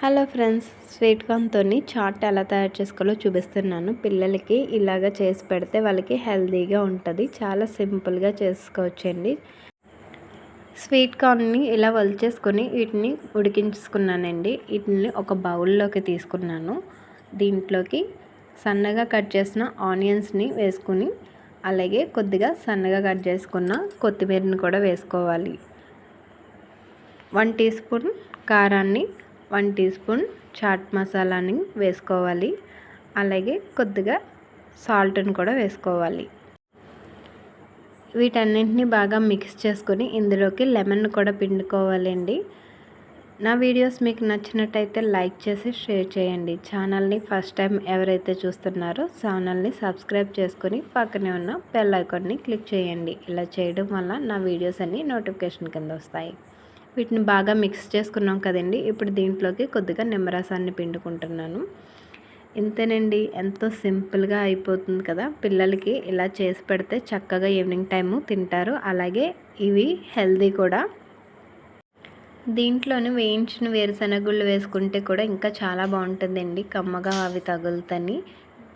Hello friends sweet కార్న్తో చాట్ ఎలా తయారు చేసుకోవాలో చూపిస్తున్నాను. పిల్లలకి ఇలాగ చేసి పెడితే వాళ్ళకి హెల్తీగా ఉంటుంది. చాలా సింపుల్గా చేసుకోవచ్చండి. స్వీట్ కార్న్ని ఇలా వలిచేసుకొని వీటిని ఉడికించుకున్నానండి. వీటిని ఒక బౌల్లోకి తీసుకున్నాను. దీంట్లోకి సన్నగా కట్ చేసిన ఆనియన్స్ని వేసుకుని అలాగే కొద్దిగా సన్నగా కట్ చేసుకున్న కొత్తిమీరని కూడా వేసుకోవాలి. వన్ టీ స్పూన్ కారాన్ని వన్ టీ స్పూన్ చాట్ మసాలాని వేసుకోవాలి. అలాగే కొద్దిగా సాల్ట్ని కూడా వేసుకోవాలి. వీటన్నింటినీ బాగా మిక్స్ చేసుకొని ఇందులోకి లెమన్ కూడా పిండుకోవాలండి. నా వీడియోస్ మీకు నచ్చినట్టయితే లైక్ చేసి షేర్ చేయండి. ఛానల్ని ఫస్ట్ టైం ఎవరైతే చూస్తున్నారో ఛానల్ని సబ్స్క్రైబ్ చేసుకొని పక్కనే ఉన్న బెల్ ఐకాన్ని క్లిక్ చేయండి. ఇలా చేయడం వల్ల నా వీడియోస్ అన్నీ నోటిఫికేషన్ కింద వస్తాయి. వీటిని బాగా మిక్స్ చేసుకున్నాం కదండి. ఇప్పుడు దీంట్లోకి కొద్దిగా నిమ్మరసాన్ని పిండుకుంటున్నాను. ఇంతేనండి ఎంతో సింపుల్గా అయిపోతుంది కదా. పిల్లలకి ఇలా చేసి పెడితే చక్కగా ఈవినింగ్ టైము తింటారు. అలాగే ఇవి హెల్దీ కూడా. దీంట్లోనే వేయించిన వేరుశనగుళ్ళు వేసుకుంటే కూడా ఇంకా చాలా బాగుంటుందండి. కమ్మగా అవి తగులుతని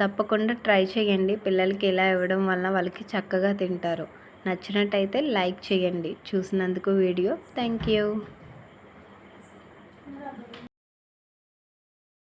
తప్పకుండా ట్రై చేయండి. పిల్లలకి ఇలా ఇవ్వడం వల్ల వాళ్ళకి చక్కగా తింటారు. నచ్చినట్టయితే లైక్ చేయండి. చూసినందుకు వీడియో. Thank you.